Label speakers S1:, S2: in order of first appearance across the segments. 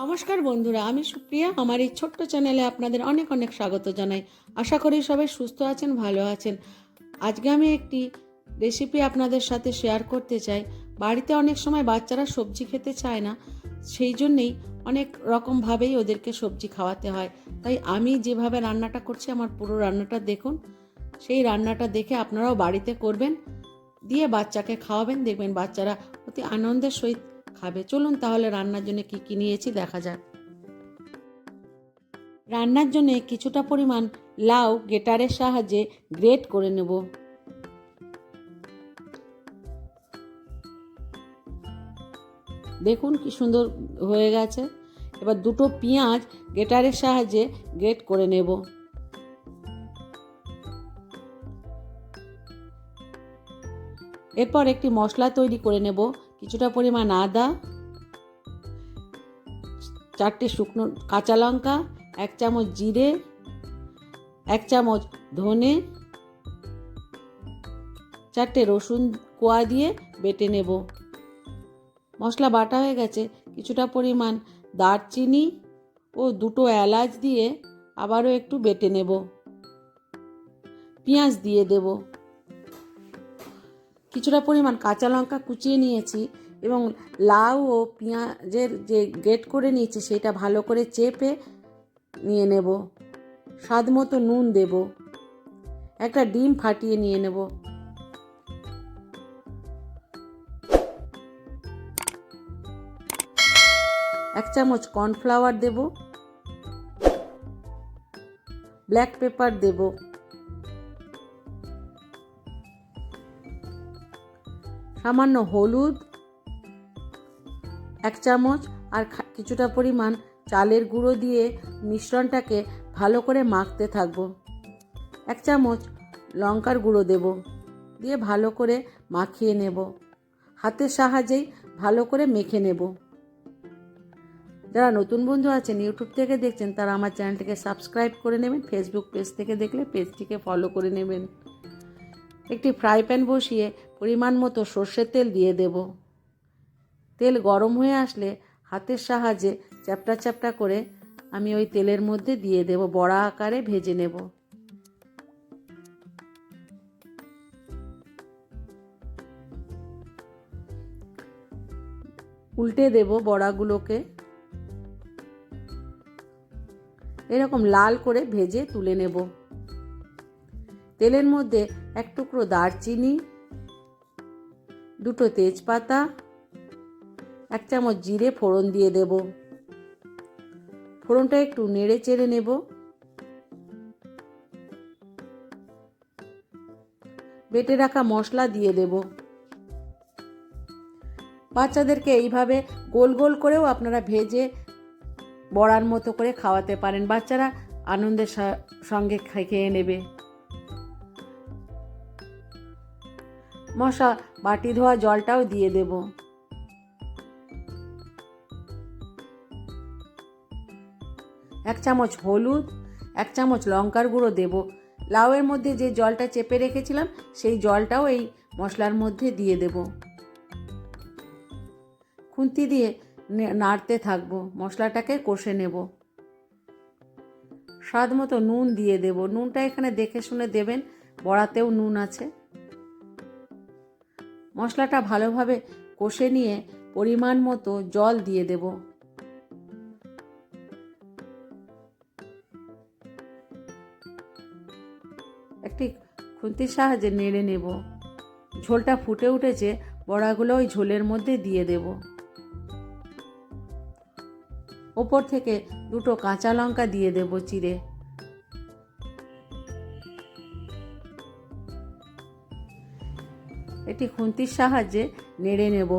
S1: নমস্কার বন্ধুরা, আমি সুপ্রিয়া। আমার এই ছোট্ট চ্যানেলে আপনাদের অনেক অনেক স্বাগত জানাই। আশা করি সবাই সুস্থ আছেন, ভালো আছেন। আজকে আমি একটি রেসিপি আপনাদের সাথে শেয়ার করতে চাই। বাড়িতে অনেক সময় বাচ্চারা সবজি খেতে চায় না, সেই জন্যেই অনেক রকমভাবেই ওদেরকে সবজি খাওয়াতে হয়। তাই আমি যেভাবে রান্নাটা করছি, আমার পুরো রান্নাটা দেখুন। সেই রান্নাটা দেখে আপনারাও বাড়িতে করবেন, দিয়ে বাচ্চাকে খাওয়াবেন। দেখবেন বাচ্চারা অতি আনন্দের সহিত খাবে। চলুন তাহলে রান্নার জন্য কি কি নিয়েছি দেখা যাক। রান্নার জন্য কিছুটা পরিমাণ লাউ গেটারের সাহায্যে গ্রেট করে নেব। দেখুন কি সুন্দর হয়ে গেছে। এবার দুটো পেঁয়াজ গেটারের সাহায্যে গ্রেট করে নেব। এরপর একটি মশলা তৈরি করে নেব। কিছুটা পরিমাণ আদা, চারটে শুকনো কাঁচা লঙ্কা, এক চামচ জিরে, এক চামচ ধনে, চারটে রসুন কোয়া দিয়ে বেটে নেব। মশলা বাটা হয়ে গেছে, কিছুটা পরিমাণ দারচিনি ও দুটো এলাচ দিয়ে আবারও একটু বেটে নেব। পেঁয়াজ দিয়ে দেবো। কিছুটা পরিমাণ কাঁচা লঙ্কা কুচিয়ে নিয়েছি এবং লাউ ও পেঁয়াজের যে গ্রেট করে নিয়েছি সেটা ভালো করে চেপে নিয়ে নেব। স্বাদ মতো নুন দেব। একটা ডিম ফাটিয়ে নিয়ে নেব। এক চামচ কর্নফ্লাওয়ার দেব। ব্ল্যাক পেপার দেবো। সামান্য হলুদ, এক চামচ আর কিছুটা পরিমাণ চালের গুঁড়ো দিয়ে মিশ্রণটাকে ভালো করে মাখতে থাকব। এক চামচ লঙ্কার গুঁড়ো দেব দিয়ে ভালো করে মাখিয়ে নেব। হাতের সাহায্যেই ভালো করে মেখে নেব। যারা নতুন বন্ধু আছেন, ইউটিউব থেকে দেখছেন, তারা আমার চ্যানেলটিকে সাবস্ক্রাইব করে নেবেন, ফেসবুক পেজ থেকে দেখলে পেজটিকে ফলো করে নেবেন। একটি ফ্রাই প্যান বসিয়ে পরিমাণ মতো সর্ষের তেল দিয়ে দেব। তেল গরম হয়ে আসলে হাতের সাহায্যে চ্যাপটা চ্যাপটা করে আমি ওই তেলের মধ্যে দিয়ে দেব, বড়া আকারে ভেজে নেব। উল্টে দেব বড়াগুলোকে। এরকম লাল করে ভেজে তুলে নেব। তেলের মধ্যে এক টুকরো দারচিনি দুটো তেজপাতা, এক চামচ জিরে ফোড়ন দিয়ে দেব। ফোড়নটা একটু নেড়ে চেড়ে নেব। বেটে রাখা মশলা দিয়ে দেব। বাচ্চাদেরকে এইভাবে গোল গোল করেও আপনারা ভেজে বড়ার মতো করে খাওয়াতে পারেন। বাচ্চারা আনন্দের সঙ্গে খেয়ে নেবে। মশা, বাটি ধোয়া জলটাও দিয়ে দেব। এক চামচ হলুদ, এক চামচ লঙ্কার গুঁড়ো দেব। লাউয়ের মধ্যে যে জলটা চেপে রেখেছিলাম, সেই জলটাও এই মশলার মধ্যে দিয়ে দেব। খুন্তি দিয়ে নাড়তে থাকব, মশলাটাকে কষে নেব। স্বাদ মতো নুন দিয়ে দেব। নুনটা এখানে দেখে শুনে দেবেন, বড়াতেও নুন আছে। মশলাটা ভালোভাবে কষে নিয়ে পরিমাণ মতো জল দিয়ে দেব। একটি খুন্তির সাহায্যে নেড়ে নেব। ঝোলটা ফুটে উঠেছে, বড়াগুলো ওই ঝোলের মধ্যে দিয়ে দেব। ওপর থেকে দুটো কাঁচা লঙ্কা দিয়ে দেব চিড়ে। একটি খুন্তির সাহায্যে নেড়ে নেব।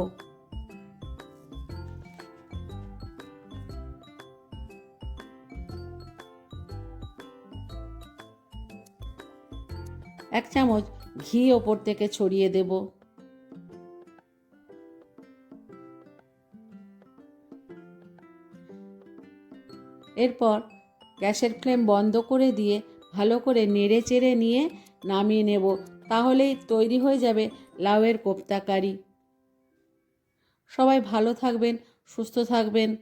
S1: এক চামচ ঘি ওপর থেকে ছড়িয়ে দেব। এরপর গ্যাসের ফ্লেম বন্ধ করে দিয়ে ভালো করে নেড়ে চেড়ে নিয়ে নামিয়ে নেব। তাহলেই তৈরি হয়ে যাবে লাউয়ের কোপ্তাকারি। সবাই ভালো থাকবেন সুস্থ থাকবেন।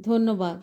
S1: ধন্যবাদ।